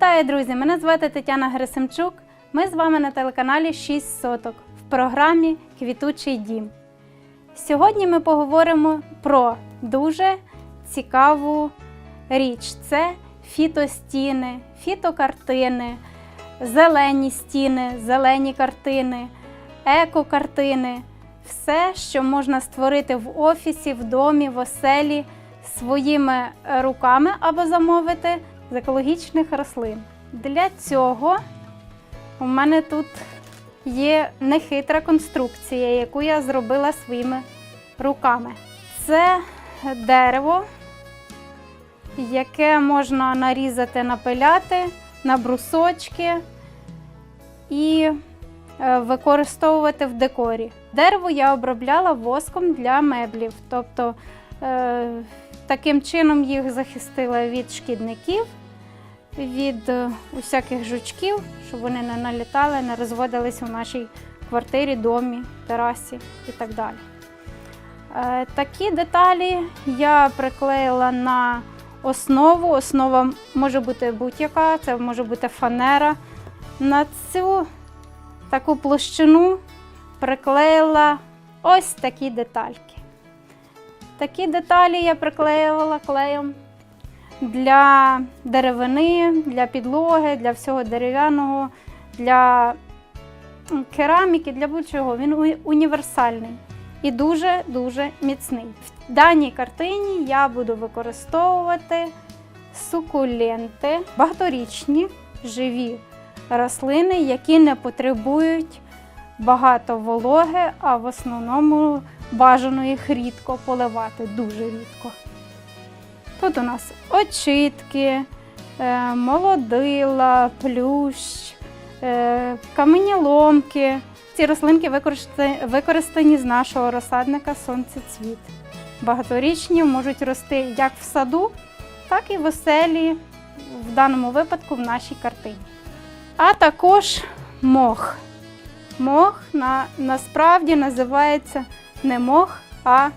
Вітаю, друзі! Мене звати Тетяна Герасимчук. Ми з вами на телеканалі 6 соток в програмі Квітучий дім. Сьогодні ми поговоримо про дуже цікаву річ: це фітостіни, фітокартини, зелені стіни, зелені картини, екокартини. Все, що можна створити в офісі, в домі, в оселі своїми руками або замовити з екологічних рослин. Для цього у мене тут є нехитра конструкція, яку я зробила своїми руками. Це дерево, яке можна нарізати, напиляти на брусочки і е, використовувати в декорі. Дерево я обробляла воском для меблів, тобто е, таким чином їх захистила від шкідників, від е, усяких жучків, щоб вони не налітали, не розводились у нашій квартирі, домі, терасі і так далі. Е, Такі деталі я приклеїла на основу. Основа може бути будь-яка, це може бути фанера. На цю таку площину приклеїла ось такі детальки. Такі деталі я приклеювала клеєм для деревини, для підлоги, для всього дерев'яного, для кераміки, для будь-чого. Він універсальний і дуже-дуже міцний. В даній картині я буду використовувати сукуленти, багаторічні живі рослини, які не потребують багато вологи, а в основному бажано їх рідко поливати, дуже рідко. Тут у нас очитки, е, молодила, плющ, е, каменіломки. Ці рослинки використані з нашого розсадника сонцецвіт. Багаторічні можуть рости як в саду, так і в оселі, в даному випадку в нашій картині. А також мох. Мох на, насправді називається не мох, а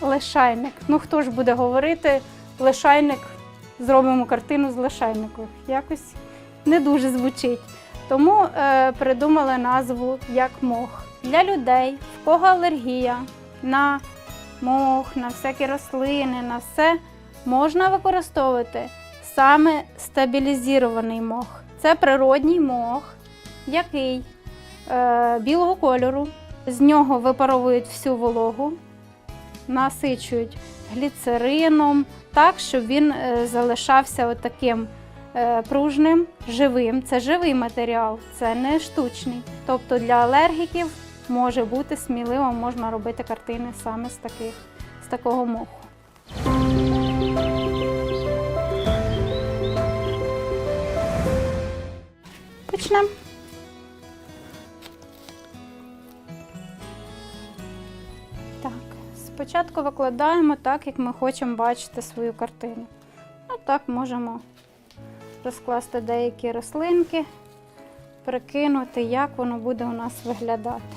лишайник. Ну хто ж буде говорити лишайник, зробимо картину з лишайнику. Якось не дуже звучить. Тому е, придумали назву як мох. Для людей, в кого алергія на мох, на всякі рослини, на все можна використовувати саме стабілізований мох. Це природній мох, який е, білого кольору. З нього випаровують всю вологу, насичують гліцерином, так, щоб він е, залишався отаким е, пружним, живим. Це живий матеріал, це не штучний. Тобто для алергіків може бути сміливо, можна робити картини саме з, таких, з такого моху. Почнемо. Спочатку викладаємо так, як ми хочемо бачити свою картину. Ну можемо розкласти деякі рослинки, прикинути, як воно буде у нас виглядати.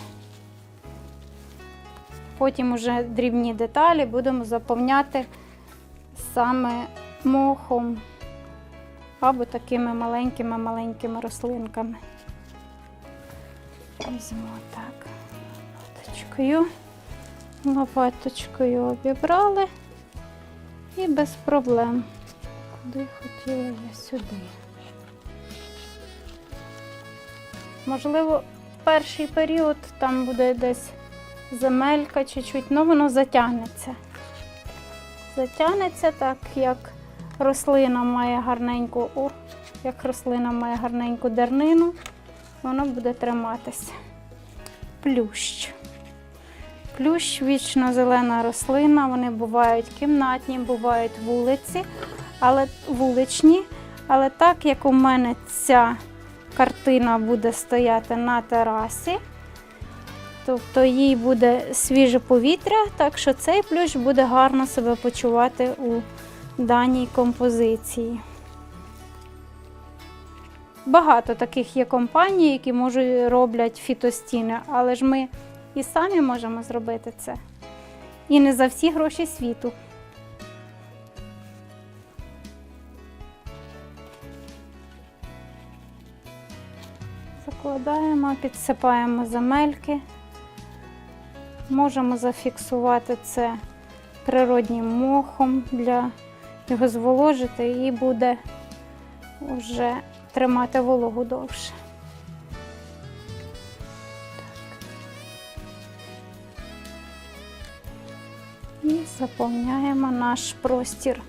Потім уже дрібні деталі будемо заповняти саме мохом або такими маленькими-маленькими рослинками. Візьмемо так, лопаточкою. Лопаточкою обібрали і без проблем. Куди хотіла я сюди. Можливо, перший період там буде десь земелька чуть-чуть, але воно затягнеться. Затягнеться так, як рослина має гарненьку, о, як рослина має гарненьку дернину, воно буде триматися. Плющ. Плющ вічно зелена рослина, вони бувають кімнатні, бувають вулиці, але вуличні. Але так як у мене ця картина буде стояти на терасі, тобто їй буде свіже повітря, так що цей плющ буде гарно себе почувати у даній композиції. Багато таких є компаній, які можуть роблять фітостіни, але ж ми і самі можемо зробити це. І не за всі гроші світу. Закладаємо, підсипаємо земельки, можемо зафіксувати це природнім мохом, для його зволожити і буде вже тримати вологу довше. Заповняємо наш простір.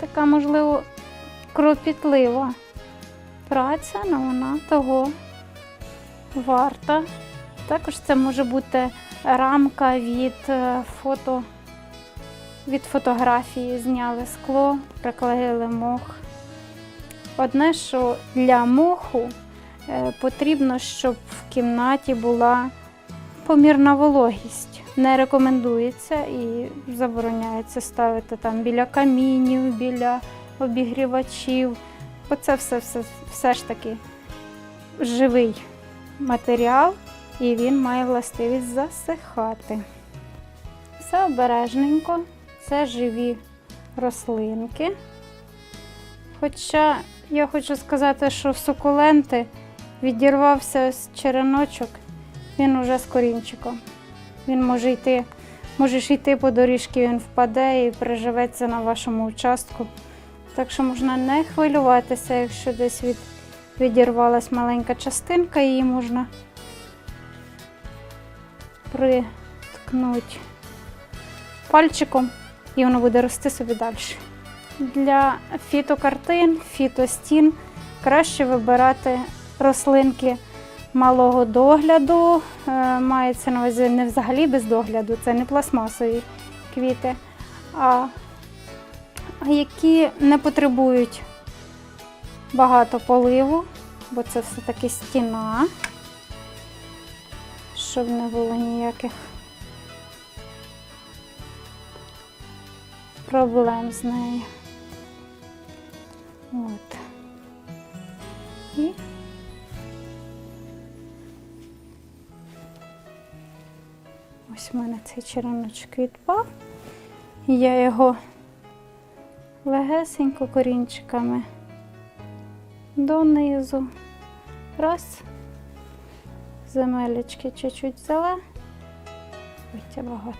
Така, можливо, кропітлива праця, але вона того варта. Також це може бути рамка від е, фото, від фотографії. Зняли скло, приклеїли мох. Одне, що для моху е, потрібно, щоб в кімнаті була помірна вологість. Не рекомендується і забороняється ставити там біля камінів, біля обігрівачів. Бо це все, все, все ж таки живий матеріал, і він має властивість засихати. Все обережненько, це живі рослинки. Хоча я хочу сказати, що сукуленти відірвався ось череночок, він уже з корінчиком. Він може йти, можеш йти по доріжці, він впаде і приживеться на вашому участку. Так що можна не хвилюватися, якщо десь від, відірвалась маленька частинка, її можна приткнути пальчиком і воно буде рости собі далі. Для фітокартин, фітостін краще вибирати рослинки малого догляду. Е, Мається на увазі не взагалі без догляду, це не пластмасові квіти, а які не потребують багато поливу, бо це все-таки стіна, щоб не було ніяких проблем з нею. От. І ось у мене цей череночок відпав. Я його легесенько корінчиками донизу. Раз. Земелечки чуть-чуть взяла. Ой, багато.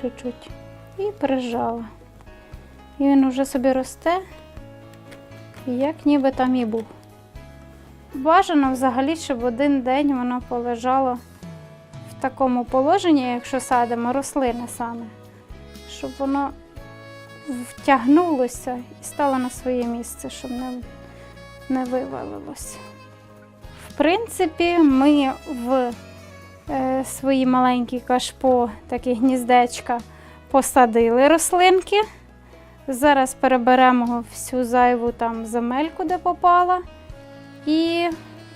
Чуть-чуть. І прижала. І він вже собі росте, як ніби там і був. Бажано взагалі, щоб один день воно полежало в такому положенні, якщо садимо рослини саме, щоб воно втягнулося і стало на своє місце, щоб не, не вивалилося. В принципі, ми в е, свої маленькі кашпо, такі гніздечка, посадили рослинки. Зараз переберемо всю зайву там земельку, де попала, і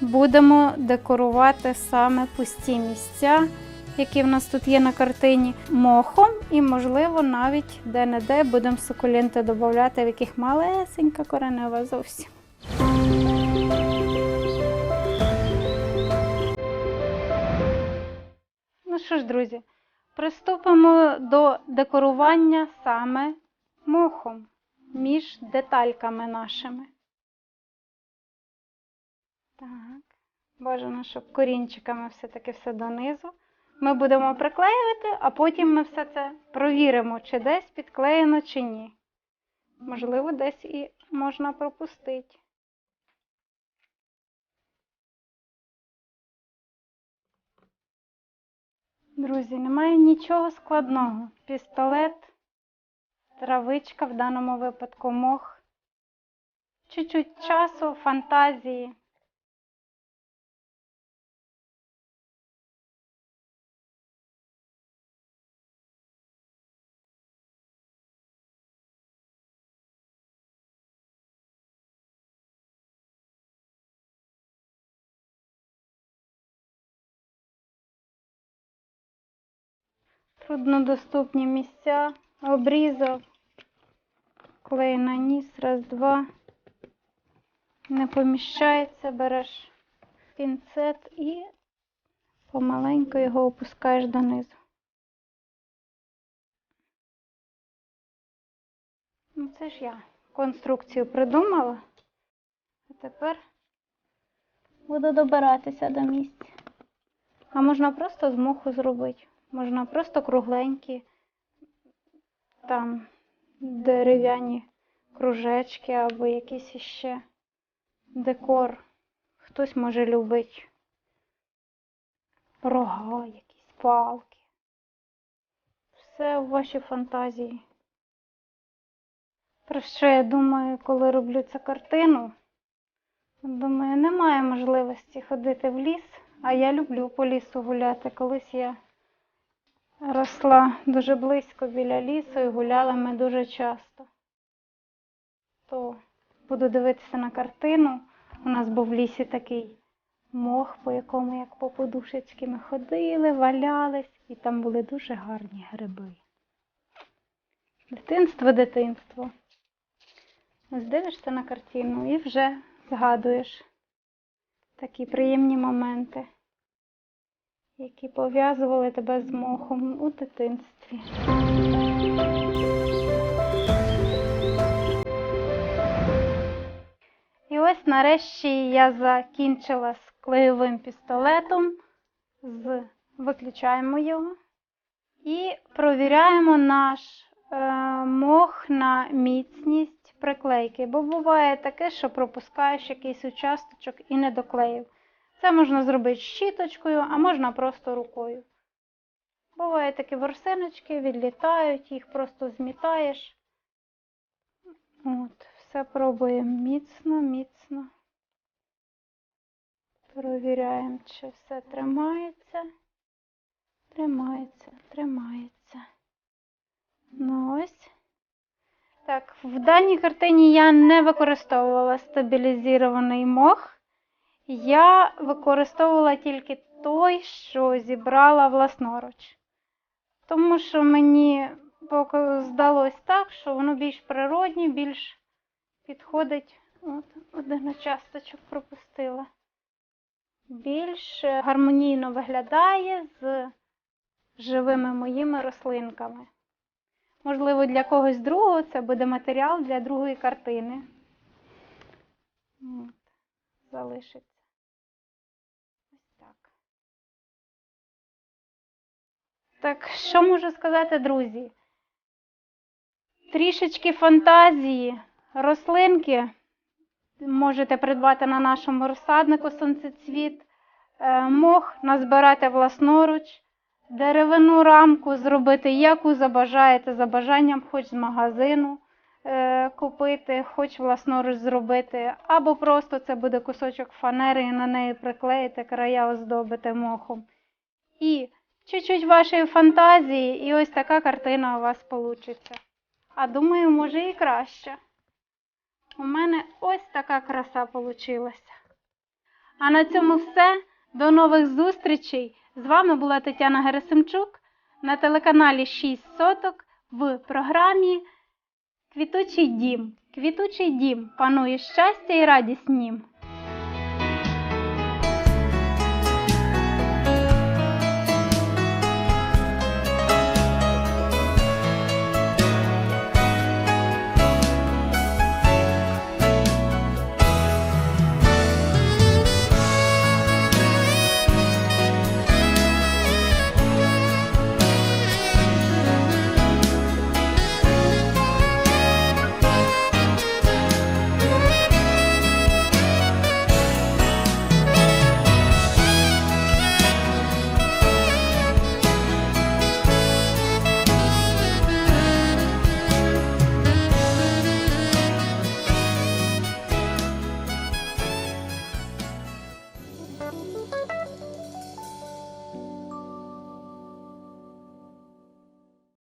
будемо декорувати саме пусті місця, які в нас тут є на картині, мохом, і, можливо, навіть де-не-де будемо сукулінти додати, в яких малесенька коренева зовсім. Ну що ж, друзі, приступимо до декорування саме мохом між детальками нашими. Так, бажано, щоб корінчиками все-таки все донизу. Ми будемо приклеювати, а потім ми все це провіримо, чи десь підклеєно, чи ні. Можливо, десь і можна пропустити. Друзі, немає нічого складного. Пістолет, травичка, в даному випадку мох. Чуть-чуть часу, фантазії. Труднодоступні місця. Обрізав. Клей наніс, раз, два. Не поміщається, береш пінцет і помаленьку його опускаєш донизу. Ну, це ж я конструкцію придумала. А тепер Буду добиратися до місця. А можна просто з зробити. Можна просто кругленькі, там дерев'яні кружечки або якийсь іще декор. Хтось може любить рога, якісь палки. Все у вашій фантазії. Про що я думаю, коли роблю цю картину? Думаю, немає можливості ходити в ліс, а я люблю по лісу гуляти. Колись я росла дуже близько біля лісу і гуляли ми дуже часто. То буду дивитися на картину. У нас був в лісі такий мох, по якому, як по подушечки, ми ходили, валялись, і там були дуже гарні гриби. Дитинство, дитинство. Ось дивишся на картину і вже згадуєш такі приємні моменти, які пов'язували тебе з мохом у дитинстві. І ось нарешті я закінчила з клеєвим пістолетом, з... виключаємо його і провіряємо наш е, мох на міцність приклейки, бо буває таке, що пропускаєш якийсь участочок і не доклеїв. Це можна зробити щіточкою, а можна просто рукою. Буває такі ворсиночки, відлітають, їх просто змітаєш. От, все пробуємо міцно, міцно. Провіряємо, чи все тримається. Тримається, тримається. Ну ось. Так, в даній картині я не використовувала стабілізований мох. Я використовувала тільки той, що зібрала власноруч. Тому що мені здалось так, що воно більш природні, більш підходить. От, один участочок пропустила. Більш гармонійно виглядає з живими моїми рослинками. Можливо, для когось другого це буде матеріал для другої картини. Залишиться. Ось так. Так, що можу сказати, друзі? Трішечки фантазії, рослинки можете придбати на нашому розсаднику сонцецвіт, е, мох назбирати власноруч, деревину рамку зробити, яку забажаєте, за бажанням, хоч з магазину купити, хоч власноруч зробити, або просто це буде кусочок фанери і на неї приклеїти, края оздобити мохом. І чуть-чуть вашої фантазії, і ось така картина у вас вийде. А думаю, може і краще. У мене ось така краса вийшла. А на цьому все. До нових зустрічей. З вами була Тетяна Герасимчук на телеканалі 6 соток в програмі Квітучий дім. Квітучий дім панує щастя і радість нім.